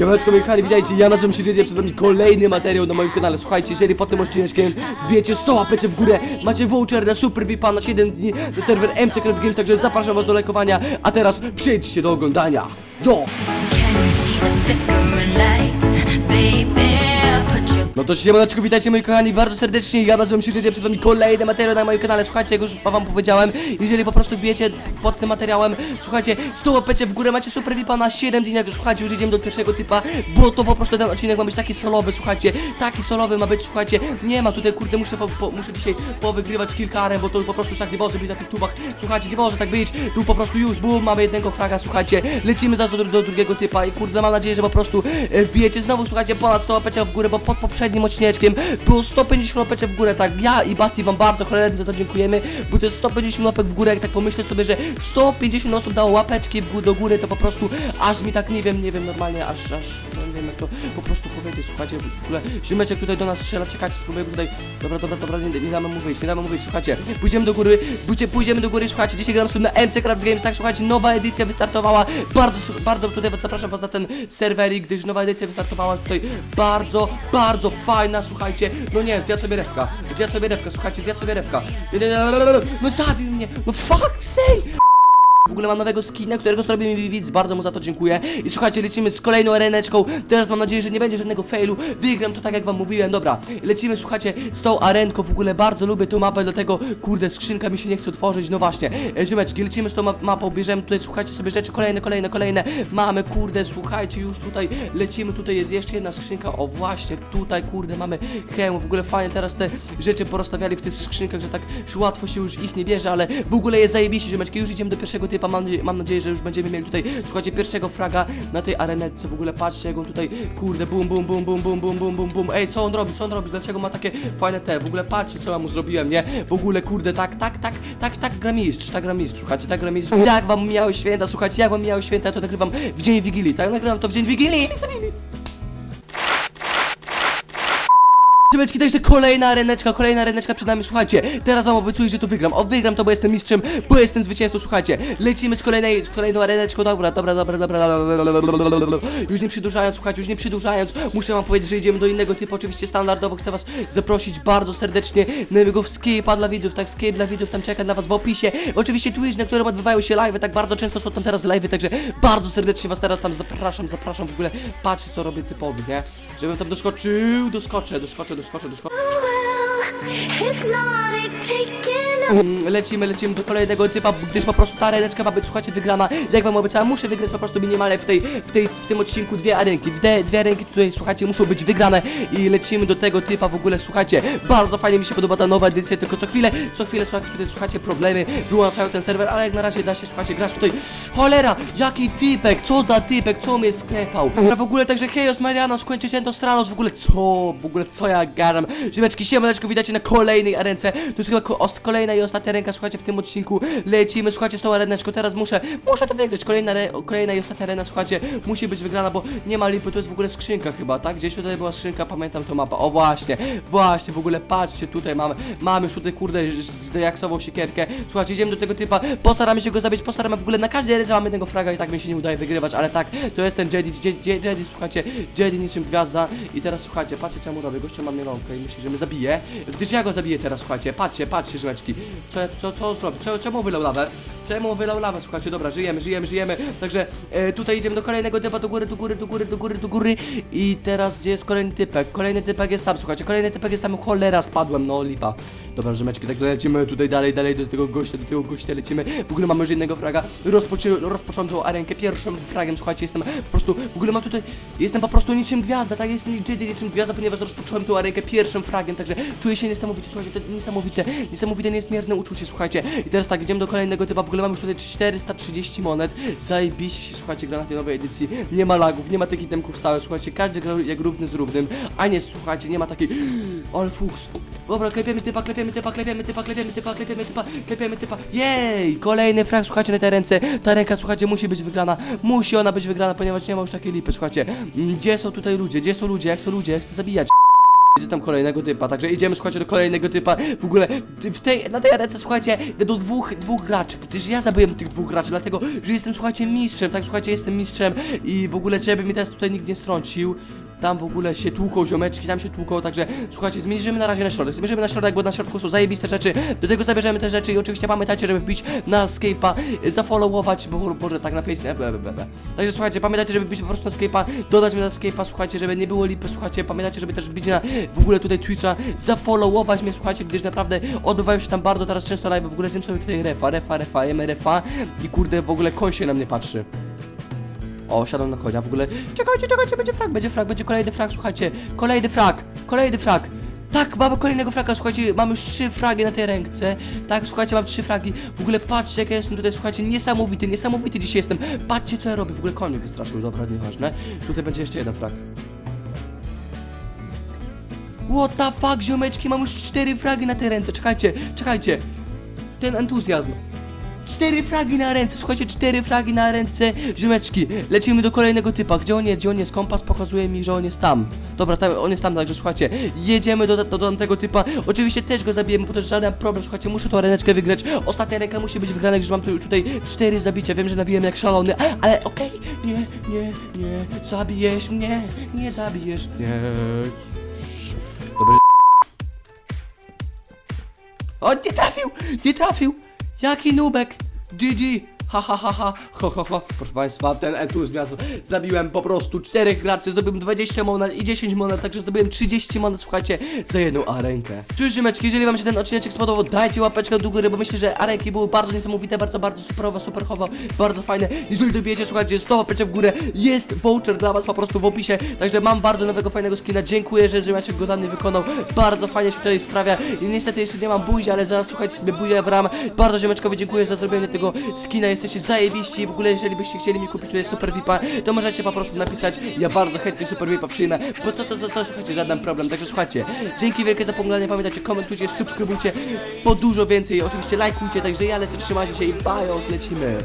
Siemaneczko moi kochani, witajcie, ja nazywam się Jedzie, przed wami kolejny materiał na moim kanale. Słuchajcie, jeżeli pod tym odcineczkiem wbijecie 100 łapecie w górę Macie voucher na Super VIPa na 7 dni na serwer MC Games Także zapraszam was do lajkowania, a teraz przejdźcie do oglądania. Do! Can No to siemaneczko, witajcie moi kochani bardzo serdecznie. Ja nazywam się Jedzie, przed wami kolejny materiał na moim kanale. Słuchajcie, jak już wam powiedziałem Jeżeli po prostu wbijecie pod tym materiałem Słuchajcie, 100 łapecie w górę, macie Super VIPa na 7 dni. Jak słuchajcie, już idziemy do pierwszego typa Bo to po prostu ten odcinek ma być taki solowy, słuchajcie. Taki solowy ma być, słuchajcie. Nie ma tutaj, kurde, muszę, po, po, muszę dzisiaj powygrywać kilka aren Bo to po prostu już tak nie może być na tych tubach Słuchajcie, nie może tak być. Tu po prostu już, bum, mamy jednego fraga, słuchajcie. Lecimy zaraz do, do drugiego typa I kurde, mam nadzieję, że po prostu e, wbijecie znowu, słuchajcie, ponad 100 łapecie w górę Bo pod poprzednim odcineczkiem było 150 łapecie w górę, tak Ja i Bati wam bardzo cholernie za to dziękujemy Bo to jest 150 łapek w górę, jak tak pomyślę sobie, że 150 osób dało łapeczki do góry To po prostu aż mi tak, nie wiem, nie wiem, normalnie aż, aż, no nie wiem jak to po prostu powiedzieć Słuchajcie, w ogóle ziomeczek tutaj do nas strzela, czekajcie, spróbujemy tutaj Dobra, dobra, dobra, nie, nie damy wyjść, nie damy wyjść, słuchajcie Pójdziemy do góry, pójdziemy, pójdziemy do góry, słuchajcie Dzisiaj gram sobie na MC Craft Games, tak, słuchajcie, nowa edycja wystartowała Bardzo, bardzo tutaj was zapraszam was na ten serwerik, gdyż nowa edycja wystartowała tutaj Bardzo, bardzo fajna, słuchajcie. No nie, zjadł sobie rewka, zjadł sobie rewka, słuchajcie, zjadł sobie rewka. No zabił mnie, no fuck sake w ogóle ma nowego skina, którego zrobił mi widz, bardzo mu za to dziękuję. I słuchajcie, lecimy z kolejną areneczką. Teraz mam nadzieję, że nie będzie żadnego failu. Wygram to tak jak wam mówiłem, dobra. Lecimy, słuchajcie, z tą arenką. W ogóle bardzo lubię tą mapę, dlatego kurde, skrzynka mi się nie chce otworzyć. No właśnie, e, ziomeczki, lecimy z tą ma mapą, bierzemy tutaj, słuchajcie sobie rzeczy, kolejne, kolejne, kolejne. Mamy, kurde, słuchajcie, już tutaj lecimy, tutaj jest jeszcze jedna skrzynka. O właśnie, tutaj, kurde, mamy hełm. W ogóle fajnie teraz te rzeczy porozstawiali w tych skrzynkach, że tak łatwo się już ich nie bierze, ale w ogóle jest zajebiście, ziomeczki. Już idziemy do pierwszego typa, mam, mam nadzieję, że już będziemy mieli tutaj, słuchajcie, pierwszego fraga na tej arenetce. W ogóle patrzcie, jak on tutaj, kurde, bum, bum, bum, bum, bum, bum, bum, bum, bum. Ej, co on robi, co on robi, dlaczego ma takie fajne te, w ogóle patrzcie, co ja mu zrobiłem, nie? W ogóle, kurde, tak, tak, tak, tak, tak gra mistrz, tak gra mistrz, słuchajcie, tak gra mistrz. Jak wam miały święta, słuchajcie, jak wam miały święta, ja to nagrywam w dzień Wigilii, tak? Nagrywam to w dzień Wigilii, i Ziomeczki, to jest kolejna areneczka, kolejna areneczka przed nami, słuchajcie. Teraz wam obiecuję, że to wygram, o wygram to, bo jestem mistrzem, bo jestem zwycięzcą, słuchajcie. Lecimy z kolejnej, z kolejną areneczką, dobra, dobra, dobra, dobra Już nie przedłużając, słuchajcie, już nie przedłużając. Muszę wam powiedzieć, że idziemy do innego typu, oczywiście standardowo. Chcę was zaprosić bardzo serdecznie na jego Skype'a dla widzów, tak, Skype dla widzów, tam czeka dla was w opisie. Oczywiście Twitch, na którym odbywają się live'y, tak bardzo często są tam teraz live'y, także bardzo serdecznie was teraz tam zapraszam, zapraszam w ogóle. Patrzcie, co robię typowi, nie? Żebym tam doskoczył, doskoczę, doskoczę, Oh. Well, hypnotic, take it. Lecimy, lecimy do kolejnego typa, gdyż po prostu ta areneczka ma być, słuchajcie, wygrana. Jak wam obiecałem, muszę wygrać po prostu minimalnie w tej, w tej, w tym odcinku dwie arenki. Dwie, dwie arenki tutaj, słuchajcie, muszą być wygrane i lecimy do tego typa w ogóle, słuchajcie, bardzo fajnie mi się podoba ta nowa edycja, tylko co chwilę, co chwilę, słuchajcie, tutaj, słuchajcie, problemy wyłączają ten serwer, ale jak na razie da się, słuchajcie, grać tutaj. Cholera, jaki typek, co da typek, co mnie sklepał. A w ogóle także Chaos Mariano, skończycie to Stranos, w ogóle co, w ogóle co ja garam. Ziemeczki, siemaneczko, widzicie na kolejnej arence, to jest chyba kolejna i ostatnia ręka, słuchajcie, w tym odcinku. Lecimy, słuchajcie, z tą areneczką, teraz muszę, muszę to wygrać, kolejna, kolejna i ostatnia arena, słuchajcie, musi być wygrana, bo nie ma lipy, to jest w ogóle skrzynka chyba, tak, gdzieś tutaj była skrzynka, pamiętam tą mapę, o właśnie, właśnie, w ogóle patrzcie, tutaj mam, mam już tutaj, kurde, dejaksową siekierkę, słuchajcie, idziemy do tego typa, postaramy się go zabić, postaramy, w ogóle na każdej arence mamy jednego fraga i tak mi się nie udaje wygrywać, ale tak, to jest ten Jedi, Jedi, Jedi słuchajcie, Jedi niczym gwiazda. I teraz, słuchajcie, patrzcie, co ja mu robię, gościu ma mnie rąkę i myśli, że mnie zabije, gdyż ja go zabiję teraz, słuchajcie, patrzcie, patrzcie, żmeczki, co, co, co on zrobi, co, czemu wylał lawę, czemu wylał lawę, słuchajcie, dobra, żyjemy, żyjemy, żyjemy, także e, tutaj idziemy do kolejnego typa, do góry, do góry, do góry, do góry, do góry. I teraz gdzie jest kolejny typek, kolejny typek jest tam, słuchajcie, kolejny typek jest tam, cholera, spadłem, no lipa, dobra, żmeczki, tak lecimy tutaj dalej, dalej do tego gościa, do tego gościa lecimy, w ogóle mamy już jednego fraga, rozpoczę, rozpocząłem arenkę pierwszym fragiem, słuchajcie, jestem po prostu, w ogóle mam tutaj, jestem po prostu niczym gwiazda, tak, jestem niczym gwiazda, ponieważ rozpocząłem tą arenkę pierwszym fragiem, także czuję się niesamowicie, słuchajcie, to jest niesamowite, niesamowite, niezmierne uczucie, słuchajcie, i teraz tak, idziemy do kolejnego typa, w ogóle mam już tutaj 430 monet, zajebiście się, słuchajcie, gra na tej nowej edycji, nie ma lagów, nie ma tych itemków stałych, słuchajcie, każdy gra jak równy z równym, a nie, słuchajcie, nie ma takiej, ale fuks, dobra, klepiemy typa, klepiemy typa, klepiemy typa, klepiemy typa, klepiemy typa, klepiemy typa, jej, kolejny frag, słuchajcie, na tej ręce, ta ręka, słuchajcie, musi być wygrana, musi ona być wygrana, ponieważ nie ma już takiej lipy, słuchajcie, Mm, gdzie są tutaj ludzie, gdzie są ludzie, jak są ludzie, jak chcę zabijać, Widzę tam kolejnego typa, także idziemy, słuchajcie, do kolejnego typa. W ogóle w tej, na tej arence, słuchajcie, do dwóch, dwóch graczy, gdyż ja zabiłem tych dwóch graczy, dlatego, że jestem, słuchajcie, mistrzem, tak, słuchajcie, jestem mistrzem i w ogóle, żeby mi teraz tutaj nikt nie strącił. Tam w ogóle się tłuką ziomeczki, tam się tłuką, także słuchajcie, zmierzymy na razie na środek, zmierzymy na środek, bo na środku są zajebiste rzeczy, do tego zabierzemy te rzeczy i oczywiście pamiętajcie, żeby wbić na Escape'a, y, zafollowować, bo może tak na Face. Także słuchajcie, pamiętajcie, żeby wbić po prostu na Escape'a, dodać mnie na Escape'a, słuchajcie, żeby nie było lipy, słuchajcie, pamiętajcie, żeby też wbić na w ogóle tutaj Twitcha, zafollowować mnie, słuchajcie, gdyż naprawdę odbywają się tam bardzo teraz często live, w ogóle zjem sobie tutaj refa, refa, refa, jemy refa i kurde, w ogóle koń się na mnie patrzy. O, siadam na konia, w ogóle. Czekajcie, czekajcie, będzie frag, będzie frag, będzie kolejny frag, słuchajcie. Kolejny frag, kolejny frag. Tak, mamy kolejnego fraga, słuchajcie, mamy już trzy fragi na tej ręce. Tak, słuchajcie, mam trzy fragi. W ogóle patrzcie, jak ja jestem tutaj, słuchajcie, niesamowity, niesamowity dzisiaj jestem. Patrzcie, co ja robię. W ogóle koń mnie wystraszył, dobra, nieważne. Tutaj będzie jeszcze jeden frag. What the fuck, ziomeczki, mam już cztery fragi na tej ręce. Czekajcie, czekajcie. Ten entuzjazm. Cztery fragi na ręce, słuchajcie, cztery fragi na ręce, ziomeczki, lecimy do kolejnego typa, gdzie on jest, gdzie on jest, kompas pokazuje mi, że on jest tam, dobra, tam, on jest tam, także słuchajcie, jedziemy do, do, do tamtego typa, oczywiście też go zabijemy, bo to jest żaden problem, słuchajcie, muszę tą areneczkę wygrać, ostatnia ręka musi być wygrana, gdyż mam tu już tutaj cztery zabicia, wiem, że nawijam jak szalony, ale okej, nie, nie, nie, zabijesz mnie, nie zabijesz mnie, Dobry. O, nie trafił! Nie trafił! Jaki nubek! GG! Ha ha ha ha, ho ho ho. Proszę Państwa, ten entuzjazm. Zabiłem po prostu czterech graczy, zdobyłem 20 monet i 10 monet, także zdobyłem 30 monet, słuchajcie, za jedną arenkę. Cześć ziomeczki, jeżeli Wam się ten odcinek spodobał, dajcie łapeczkę do góry, bo myślę, że arenki były bardzo niesamowite, bardzo, bardzo superowe, superchowo, bardzo fajne. Jeżeli dobijecie, słuchajcie, 100 łapeczek w górę, jest voucher dla Was po prostu w opisie, także mam bardzo nowego, fajnego skina. Dziękuję, że Ziomeczek go dany wykonał, bardzo fajnie się tutaj sprawia i niestety jeszcze nie mam buzi, ale zaraz słuchajcie sobie buzię w ram. Bardzo Ziomeczkowi dziękuję za zrobienie tego skina, jesteście zajebiści. W ogóle, jeżeli byście chcieli mi kupić tutaj Super VIPa, to możecie po prostu napisać. Ja bardzo chętnie Super VIPa przyjmę, bo to, to, to, to słuchajcie, żaden problem. Także słuchajcie, dzięki wielkie za poglądanie, pamiętajcie, komentujcie, subskrybujcie, po dużo więcej, oczywiście lajkujcie, także ja lecę, trzymajcie się i bajos, lecimy.